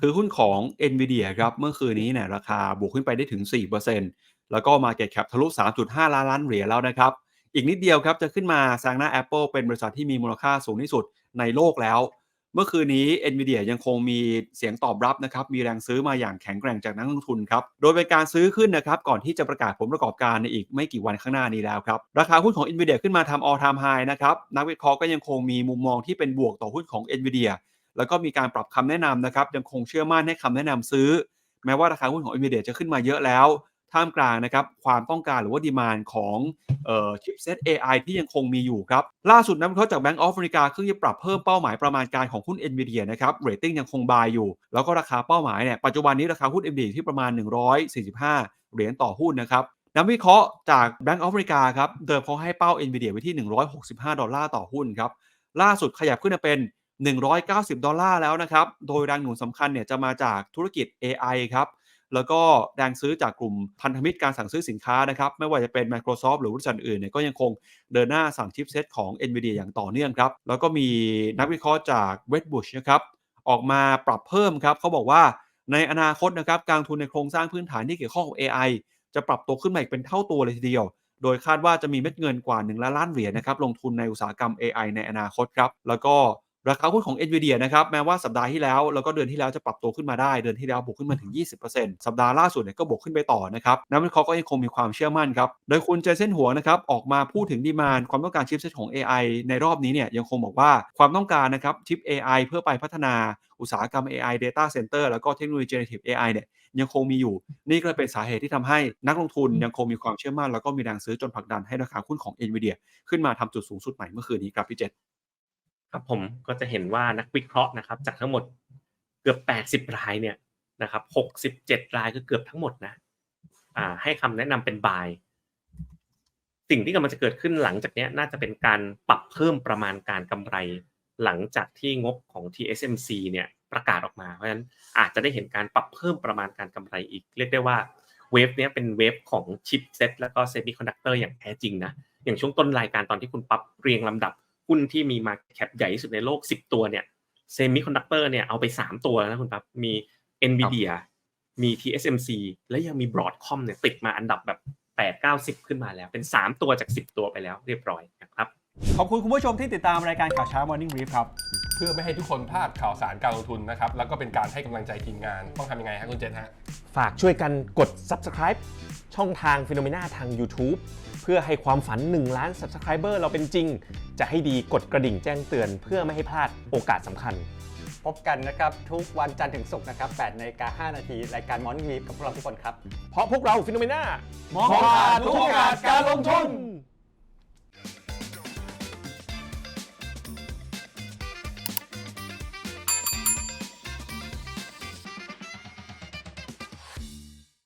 คือหุ้นของ NVIDIA ครับ เมื่อคืนนี้เนี่ยราคาบวกขึ้นไปได้ถึง 4%แล้วก็ Market Cap ทะลุ 3.5 ล้านล้านเหรียญแล้วนะครับ อีกนิดเดียวครับ จะขึ้นมาแซงหน้า Apple เป็นบริษัทที่มีมูลค่าสูงที่สุดในโลกแล้ว เมื่อคืนนี้ NVIDIA ยังคงมีเสียงตอบรับนะครับ มีแรงซื้อมาอย่างแข็งแกร่งจากนักลงทุนครับ โดยเป็นการซื้อขึ้นนะครับ ก่อนที่จะประกาศผลประกอบการในอีกไม่กี่วันข้างหน้านี้แล้วครับ ราคาหุ้นของ NVIDIA ขึ้นมาทำ all time high นะครับ นักวิเคราะห์ก็ยังคงมีมุมมองที่เป็นบวกต่อหุ้นของ NVIDIA แล้วก็มีการปรับคำแนะนำนะครับยังคงเชื่อมั่นให้คำแนะนำซื้อ แม้ว่าราคาหุ้นของ NVIDIA จะขึ้นมาเยอะแล้ว ท่ามกลางนะครับความต้องการหรือว่าดีมานของออชิปเซต AI ที่ยังคงมีอยู่ครับ ล่าสุดนักวิเคราะห์จาก Bank of America เพิ่งจะปรับเพิ่มเป้าหมายประมาณการของหุ้น NVIDIA นะครับเรตติ้งยังคงบายอยู่ แล้วก็ราคาเป้าหมายเนี่ยปัจจุบันนี้ราคาหุ้น NVIDIA ที่ประมาณ 145 เหรียญต่อหุ้นนะครับนักวิเคราะห์จาก Bank of America ครับเดิมเขาให้เป้า NVIDIA ไว้ที่ 165 ดอลลาร์ต่อหุ้นครับล่าสุดขยับขึ้นมาเป็น 190 ดอลลาร์แล้วนะครับ โดยแรงหนุนสำคัญเนี่ยจะมาจากธุรกิจ AI ครับ แล้วก็แรงซื้อจากกลุ่มพันธมิตรการสั่งซื้อสินค้านะครับ ไม่ว่าจะเป็น Microsoft หรือบริษัทอื่นเนี่ยก็ยังคงเดินหน้าสั่งชิปเซตของ NVIDIA อย่างต่อเนื่องครับ แล้วก็มีนักวิเคราะห์จาก Wedbush นะครับ ออกมาปรับเพิ่มครับเขาบอกว่าในอนาคตนะครับการทุนในโครงสร้างพื้นฐานที่เกี่ยวข้องกับ AI จะปรับตัวขึ้นมาอีกเป็นเท่าตัวเลยทีเดียวโดยคาดว่าจะมีเม็ดเงินกว่า1ล้านล้านเหรียญนะครับลงทุนในอุตสาหกรรม AI ในอนาคตครับ แล้วก็ ราคาหุ้นของ NVIDIA นะครับแม้ว่าสัปดาห์ที่แล้ว แล้วก็เดือนที่แล้วจะปรับตัวขึ้นมาได้ เดือนที่แล้วบวกขึ้นมาถึง 20%สัปดาห์ล่าสุดเนี่ยก็บวกขึ้นไปต่อนะครับนักวิเคราะห์ก็ยังคงมีความเชื่อมั่นครับ โดยคุณเจเซนหัวนะครับออกมาพูดถึงดีมานความต้องการชิปเซตของ AI ในรอบนี้เนี่ยยังคงบอกว่าความต้องการนะครับชิป AI เพื่อไปพัฒนาอุตสาหกรรม AI Data Center แล้วก็เทคโนโลยี Generative AI เนี่ยยังคงมีอยู่ นี่ก็เลยเป็นสาเหตุที่ทำให้นักลงทุนยังคงมีความเชื่อมั่น แล้วก็มีแรงซื้อจนผลักดันให้ราคาหุ้นของ NVIDIA ขึ้นมาทำจุดสูงสุดใหม่เมื่อคืนนี้ครับพี่เจษ ครับผมก็จะเห็นว่านักวิเคราะห์นะครับจากทั้งหมดเกือบ 80 รายเนี่ยนะครับ67 รายก็เกือบทั้งหมดนะอ่าให้คำแนะนำเป็นบายสิ่งที่กำลังจะเกิดขึ้นหลังจากนี้น่าจะเป็นการปรับเพิ่มประมาณการกำไร หลังจากที่งบของ TSMC เนี่ยประกาศออกมาเพราะฉะนั้นอาจจะได้เห็นการปรับเพิ่มประมาณการกำไรอีก เรียกได้ว่าเวฟนี้เป็นเวฟของชิปเซ็ตแล้วก็เซมิคอนดักเตอร์อย่างแท้จริงนะอย่างช่วงต้นรายการตอนที่คุณปั๊บเรียงลำดับ หุ้นที่มี Market Cap ใหญ่ที่สุดในโลก 10 ตัวเนี่ยเซมิคอนดักเตอร์เนี่ยเอาไป 3 ตัวนะคุณปั๊บมี NVIDIA มี TSMC และยังมี Broadcom เนี่ยติดมาอันดับแบบ 8 9 10ขึ้นมาแล้ว เป็น 3 ตัวจาก 10 ตัวไปแล้วเรียบร้อยนะครับขอบคุณคุณผู้ชมที่ติดตามรายการข่าวเช้า Morning Brief ครับ เพื่อไม่ให้ทุกคนพลาดข่าวสารการลงทุนนะครับ แล้วก็เป็นการให้กำลังใจทีมงาน ต้องทำยังไงฮะคุณเจษฮะ ฝากช่วยกันกด subscribe ช่องทาง p h e n o m e n a ทาง YouTube เพื่อให้ความฝัน 1 ล้าน subscriber เราเป็นจริง จะให้ดีกดกระดิ่งแจ้งเตือน เพื่อไม่ให้พลาดโอกาสสำคัญ พบกันนะครับ ทุกวันจันทร์ถึงศุกร์นะครับ8นาฬิกา5นาทีรายการ Morning Brief กับพวกเราทุกคนครับ เพราะพวกเรา p h e n o m e n a มองผ่านทุกโอกาสการลงทุน